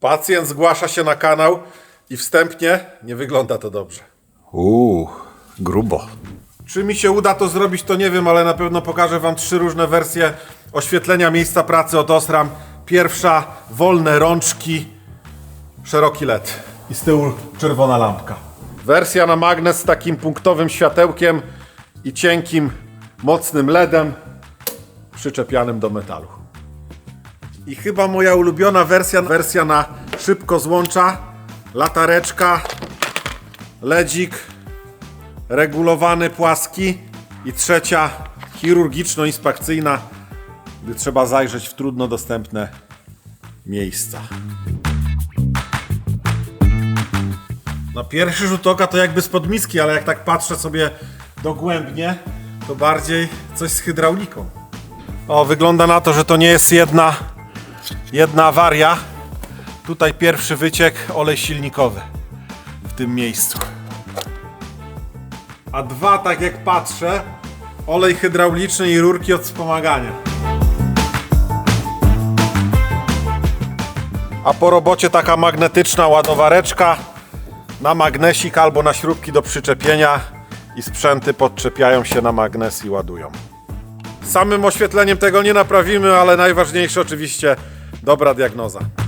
Pacjent zgłasza się na kanał i wstępnie nie wygląda to dobrze. Uuu, grubo. Czy mi się uda to zrobić, to nie wiem, ale na pewno pokażę Wam trzy różne wersje oświetlenia miejsca pracy od Osram. Pierwsza, wolne rączki, szeroki LED i z tyłu czerwona lampka. Wersja na magnes z takim punktowym światełkiem i cienkim, mocnym LEDem przyczepianym do metalu. I chyba moja ulubiona wersja, wersja na szybko złącza, latareczka, ledzik, regulowany płaski i trzecia chirurgiczno-inspekcyjna, gdy trzeba zajrzeć w trudno dostępne miejsca. Na pierwszy rzut oka to jakby spod miski, ale jak tak patrzę sobie dogłębnie, to bardziej coś z hydrauliką. O, wygląda na to, że to nie jest jedna, jedna awaria. Tutaj pierwszy wyciek, olej silnikowy w tym miejscu. A dwa, tak jak patrzę, olej hydrauliczny i rurki od wspomagania. A po robocie taka magnetyczna ładowareczka na magnesik albo na śrubki do przyczepienia i sprzęty podczepiają się na magnes i ładują. Samym oświetleniem tego nie naprawimy, ale najważniejsze oczywiście dobra diagnoza.